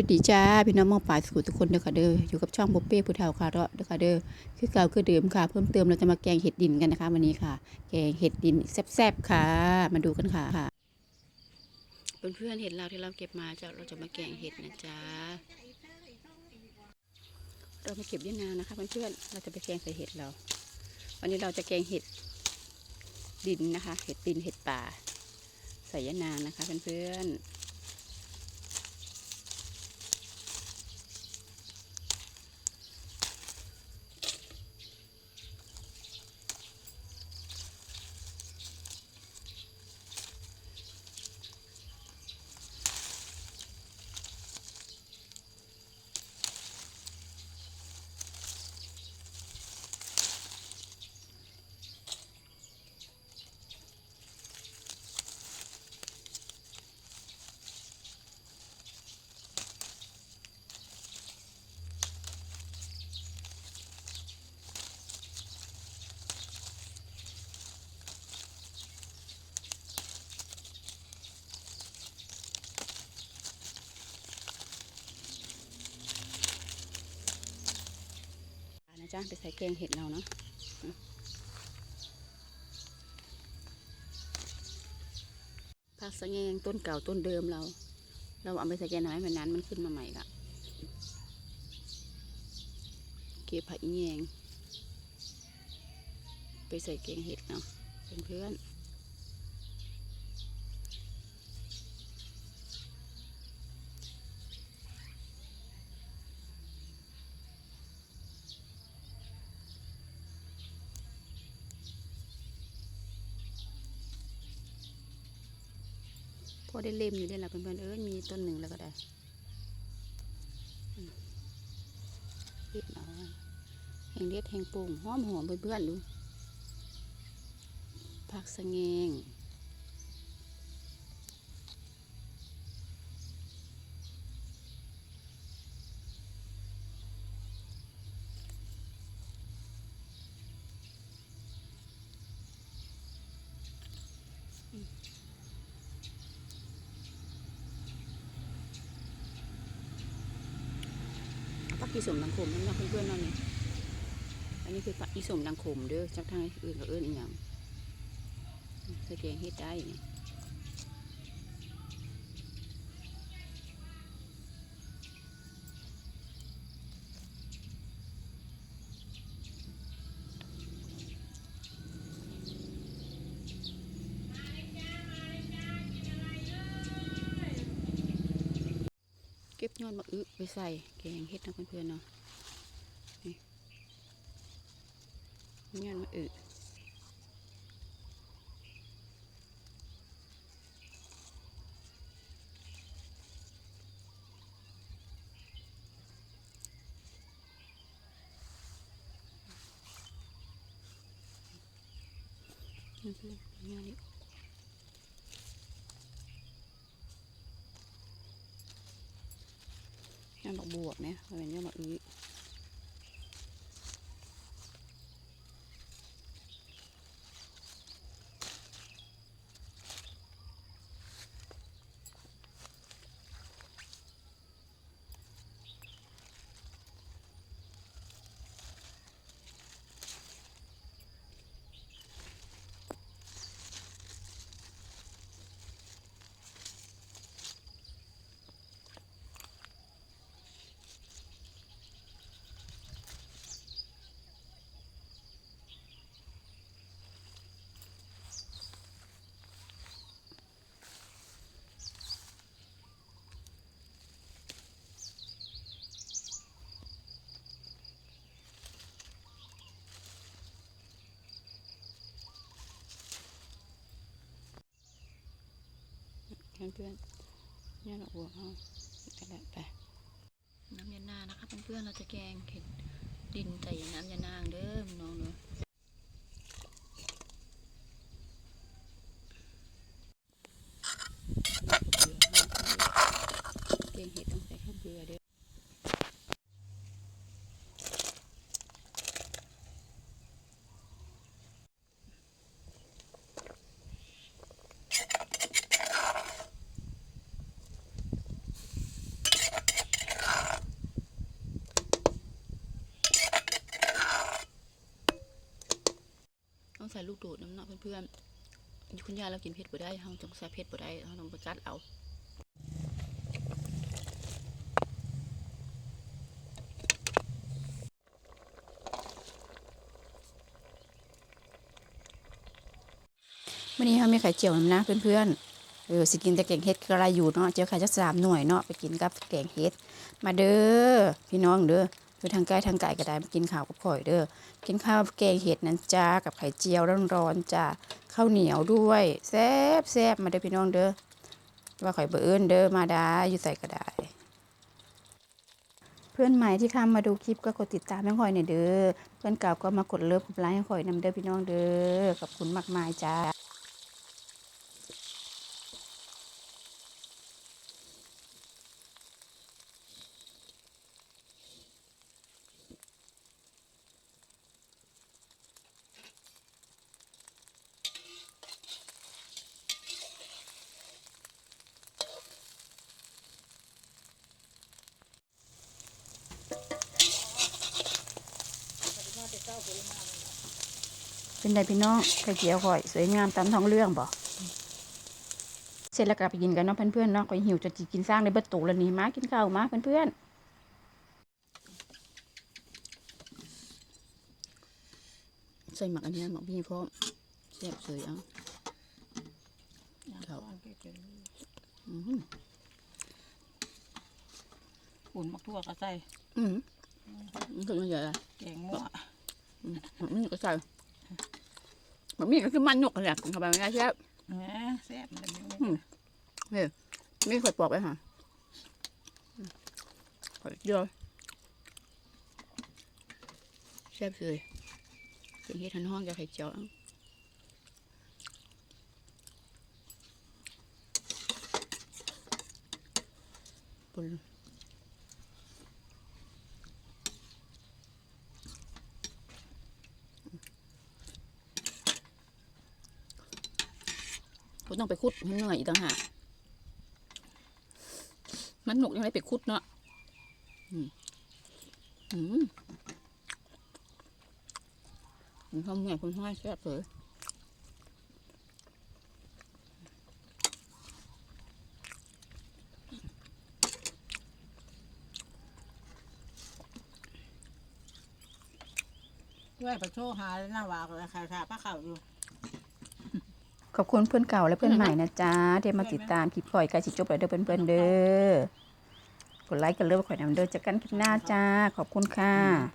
สวัสดีจ้าพี่น้องมองปลายสุขทุกคนเด้อค่ะเด้ออยู่กับช่องบ๊เป้ผู้เฒ่าคาระเด้อค่ะเด้อคือเก่าคือเดิมค่ะ เพิ่มเติมเราจะมาแกงเห็ดดินกันนะคะวันนี้ค่ะ แกงเห็ดดินแซ่บๆค่ะ มาดูกันค่ะค่ะเพื่อนๆเห็ดเราที่เราเก็บมาจะเราจะมาแกงเห็ดนะจ๊ะเรามาเก็บยะนางนะคะเพื่อนๆเราจะไปแกงใส่เห็ดเรา วันนี้เราจะแกงเห็ดดินนะคะ เห็ดดินเห็ดป่า ใส่ยะนางนะคะเพื่อนๆ นะ จ้าไปใส่แกงเห็ดเราเนาะผักสะแงงต้นเก่าต้นเดิมเรา เราเอาไปใส่แกงหน่อยให้มันนั้นมันขึ้นมาใหม่ละเก็บผักแยงไปใส่แกงเห็ดเนาะเพื่อนๆ พอ ได้เล่มอยู่ได้ละเพื่อนๆเอ้ยมีต้นหนึ่งแล้วก็ได้เด็ดเอาแห่งเด็ดแห่งปุ่งหอมหอมเพื่อนๆดูผักสะเงง อีสมดังขมนั่นนะเพื่อนๆนั่นนี่อันนี้คือผักอีสมดังขมเด้อจากทางอื่นก็เอิ้นอีหยังใส่แกงเฮ็ดได้นี่ ยอดมะอึไปใส่แกงเฮ็ดนะเพื่อนๆเนาะนี่ยอดมะอึนี่คือเนี่ยนี่ยังดอกบวบ เนี่ยเป็นยังดอกอื้อ เพื่อนเพื่อนๆเนี่ยดอกบวกเอาไปแล้วไปน้ำยานานะคะเพื่อนๆเราจะแกงเห็ดดินใส่น้ำยานางเด้อน้องเนาะ แกงเห็ดต้องใส่ข้าวเบื่อเด้อ ใส่ลูกโดดน้ำเนาะเพื่อนๆคุณยายเรากินเผ็ดบ่ได้เฮาต้องใส่เผ็ดบ่ได้เฮาต้องไปกัดเอาวันนี้เรามีไข่เจียวน้ำนะเพื่อนๆเออสิกินแต่แกงเห็ดกระไรอยู่เนาะเจียวไข่จักสามหน่วยเนาะไปกินกับแกงเห็ด มาเด้อพี่น้องเด้อ ไปทางใกล้ทางไก่ก็ได้มากินข้าวกับข่อยเด้อกินข้าวแกงเห็ดนั้นจ้ากับไข่เจียวร้อนๆจ้าข้าวเหนียวด้วยแซ่บแซ่บมาเด้อพี่น้องเด้อว่าข่อยเบอเอิ้นเด้อมาได้อยู่ใส่ก็ได้เพื่อนใหม่ที่เข้ามาดูคลิปก็กดติดตามให้ข่อยหน่อยเด้อเพื่อนเก่าก็มากดเลิฟกดไลค์ให้ข่อยนำเด้อพี่น้องเด้อขอบคุณมากมายจ้า เป็นไดพี่น้องไข่เจียวข่อย สวยงามตามท้องเรื่องบ่เสร็จแล้วก็ไปกินกันเนาะเพื่อนๆเนาะข่อยหิวจะกินสร้างในเบิดตูแล้วนี่มากินข้าวมาเพื่อนๆใส่หมักอันนี้หมักพี่พร้อมแซ่บสวยเอะครับอืมขุนมักทั่วก็ใส่อืมมันคือมันใหญ่อะแกงมั่วอืมมันมีก็ใส่ มันมีก็คือมันหยกนั่นแหละเข้าไปไม่ได้ใช่แหมแซ่บมันเลยอืมไม่ค่อยปอกไปค่ะขอยเดียวแซ่บเลยเป็นเฮ็ดทันห้องกับไข่เจียวอะปุ่น ผมต้องไปคุดให้เหนื่อยอีกต่างหากมันหนกยังไงไปคุดเนาะอืมอืมมันทำไงคุณห้อยแซ่บเลยด้วยไปโชว์หาหน้าวากเลยค่ะค่ะป้าเข่าอยู่ อบคุณเพื่อนเก่าและเพื่อนใหม่นะจ๊ะที่มาติดตามคลิปข่อยใกล้สิจบแล้วเด้อเพื่อนๆเด้อกดไลค์กันเลิฟข่อยนำเด้อเจอกันคลิปหน้าจ้า ขอบคุณค่ะ